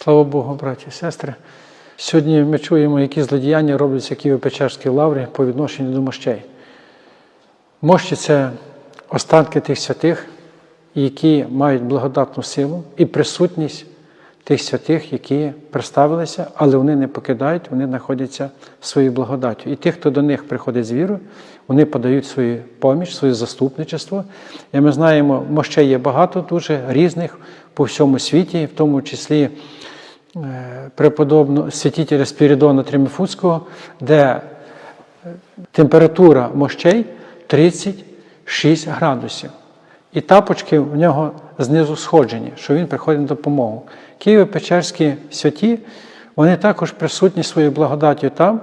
Слава Богу, браті і сестри. Сьогодні ми чуємо, які злодіяння робляться Києво-Печерській лаврі по відношенню до мощей. Мощі це останки тих святих, які мають благодатну силу і присутність тих святих, які представилися, але вони не покидають, вони знаходяться своєю благодаттю. І тих, хто до них приходить з вірою, вони подають свою поміч, своє заступничество. І ми знаємо, мощей є багато дуже різних по всьому світі, в тому числі е, преподобного святителя Спірідона Триміфуцького, де е, температура мощей 36 градусів. І тапочки в нього знизу сходжені, що він приходить на допомогу. Києво-Печерські святі, вони також присутні своєю благодаттю там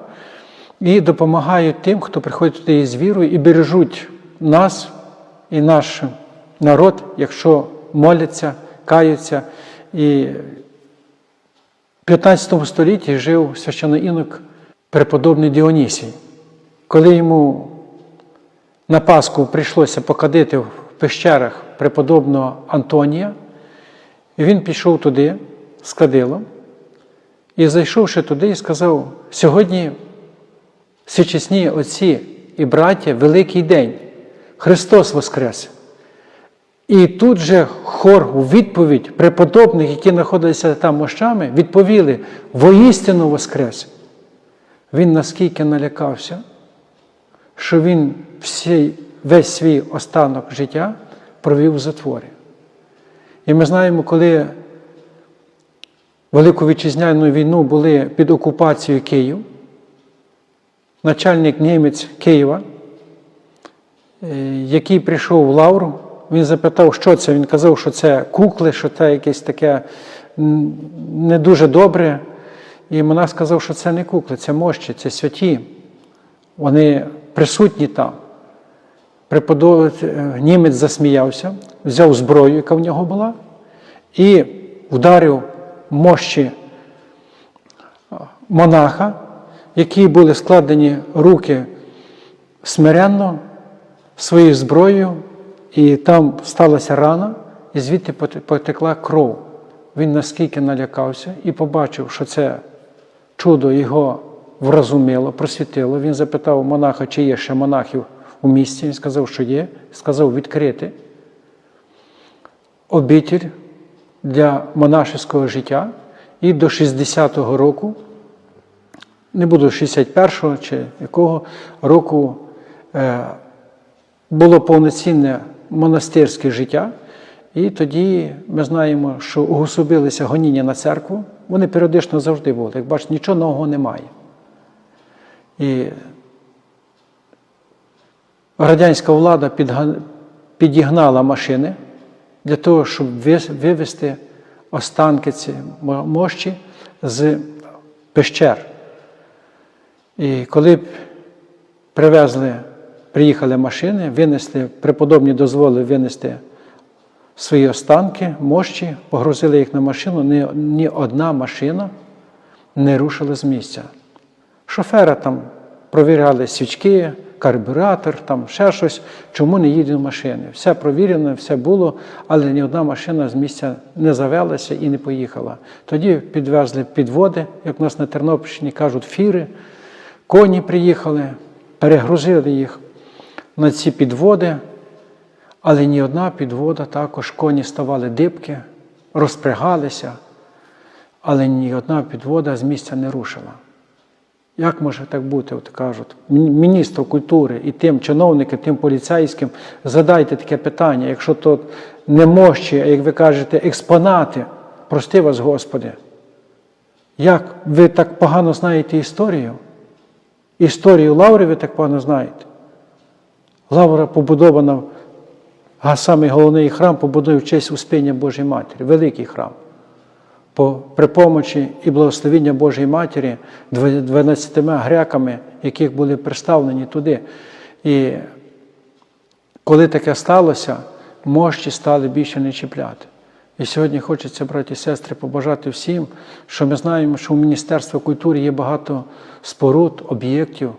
і допомагають тим, хто приходить туди із вірою, і бережуть нас і наш народ, якщо моляться, каються. І в 15 столітті жив священноінок преподобний Діонісій. Коли йому на Пасху прийшлося покадити в пещерах преподобного Антонія, він пішов туди з кадилом і, зайшовши туди, і сказав: сьогодні всечесні отці і браття, великий день, Христос Воскрес. І тут же хор у відповідь преподобних, які знаходилися там мощами, відповіли: воістину Воскрес. Він наскільки налякався, що він всій, весь свій останок життя провів в затворі. І ми знаємо, коли Велику Вітчизняну війну були під окупацією Київ, начальник німець Києва, е, який прийшов в Лавру, він запитав, що це. Він казав, що це кукли, що це якесь таке не дуже добре. І монах сказав, що це не кукли, це мощі, це святі. Вони присутні там. Е, німець засміявся, взяв зброю, яка в нього була, і вдарив мощі монаха, які були складені руки смиренно своєю зброєю, і там сталася рана, і звідти потекла кров. Він наскільки налякався і побачив, що це чудо його вразумило, просвітило. Він запитав монаха, чи є ще монахів у місті. Він сказав, що є. Сказав відкрити обітель для монашеського життя. І до 60-го року, не буду 61-го чи якого року, е, було повноцінне монастирське життя. І тоді ми знаємо, що угособилися гоніння на церкву. Вони періодично завжди були. Як бачите, нічого нового немає. І радянська влада підігнала машини для того, щоб вивезти останки ці мо- мощі з пещер. І коли б привезли, приїхали машини, винесли, преподобні дозволили винести свої останки, мощі, погрузили їх на машину, ні, ні одна машина не рушила з місця. Шофера там провіряли свічки, карбюратор, там ще щось, чому не їдуть машини. Все провірено, все було, але ні одна машина з місця не завелася і не поїхала. Тоді підвезли підводи, як у нас на Тернопільщині кажуть, фіри, коні приїхали, перегрузили їх на ці підводи, але ні одна підвода також коні ставали дибки, розпрягалися, але ні одна підвода з місця не рушила. Як може так бути, от кажуть, Мін- міністру культури і тим чиновникам, тим поліцейським, задайте таке питання, якщо то не мощі, а як ви кажете, експонати, прости вас, Господи. Як ви так погано знаєте історію? Історію Лаври ви так погано знаєте. Лавра побудована, а самий головний храм побудований в честь Успіння Божої Матері, великий храм по, при помочі і благословіння Божої Матері 12 греками, яких були представлені туди. І коли таке сталося, мощі стали більше не чіпляти. І сьогодні хочеться, браті і сестри, побажати всім, що ми знаємо, що у Міністерства культури є багато споруд, об'єктів,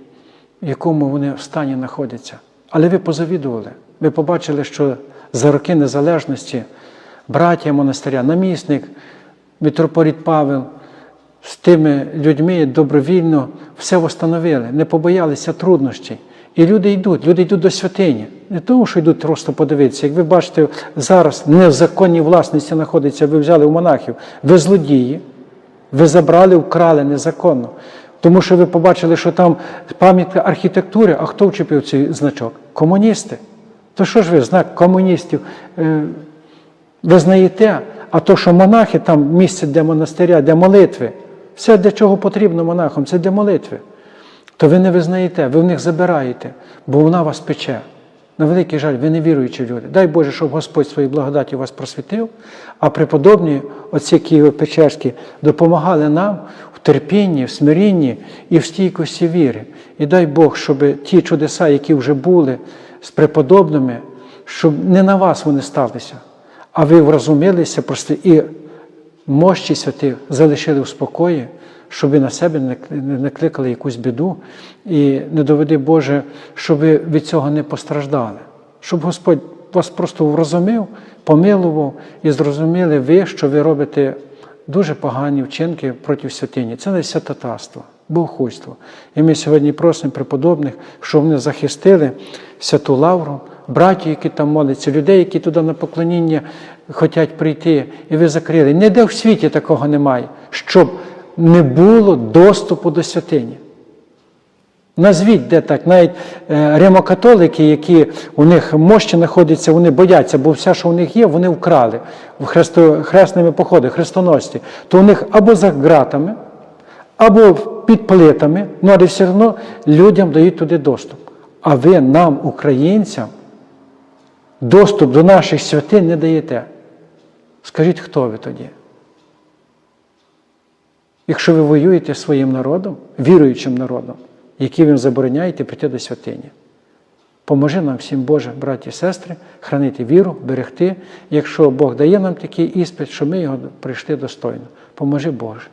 в якому вони в стані знаходяться. Але ви позавідували. Ви побачили, що за роки незалежності браття монастиря, намісник митрополіт Павел з тими людьми добровільно все встановили, не побоялися труднощів. І люди йдуть, люди йдуть до святині. Не тому, що йдуть просто подивитися. Як ви бачите, зараз не в законній власності знаходиться, ви взяли у монахів, ви злодії, ви забрали, вкрали незаконно. Тому що ви побачили, що там пам'ятка архітектури, а хто вчепив цей значок? Комуністи. То що ж ви, знак комуністів е, визнаєте? А то, що монахи там місце для монастиря, для молитви, все для чого потрібно монахам, це для молитви. То ви не визнаєте, ви в них забираєте, бо вона вас пече. На великий жаль, ви не віруючі люди. Дай Боже, щоб Господь своїй благодаті вас просвітив, а преподобні, оці Києво-Печерські, допомагали нам в терпінні, в смирінні і в стійкості віри. І дай Бог, щоб ті чудеса, які вже були з преподобними, щоб не на вас вони сталися, а ви врозумілися просто і мощі святих залишили в спокої, щоб ви на себе не накликали якусь біду, і не доведи Боже, щоб ви від цього не постраждали. Щоб Господь вас просто врозумів, помилував і зрозуміли ви, що ви робите дуже погані вчинки проти святині. Це не святотатство, богохульство. І ми сьогодні просимо преподобних, щоб вони захистили святу Лавру, братів, які там моляться, людей, які туди на поклоніння хочуть прийти, і ви закрили. Ніде в світі такого немає, щоб не було доступу до святині. Назвіть, де так, навіть е, римокатолики, які у них мощі знаходяться, вони бояться, бо все, що у них є, вони вкрали в хресто, хресними походи, хрестоносці, то у них або за ґратами, або під плитами, ну але все одно людям дають туди доступ. А ви нам, українцям, доступ до наших святинь не даєте. Скажіть, хто ви тоді? Якщо ви воюєте своїм народом, віруючим народом, який ви забороняєте прийти до святині. Поможи нам всім, Боже, браті і сестри, хранити віру, берегти, якщо Бог дає нам такий іспит, що ми його прийшли достойно. Поможи Боже.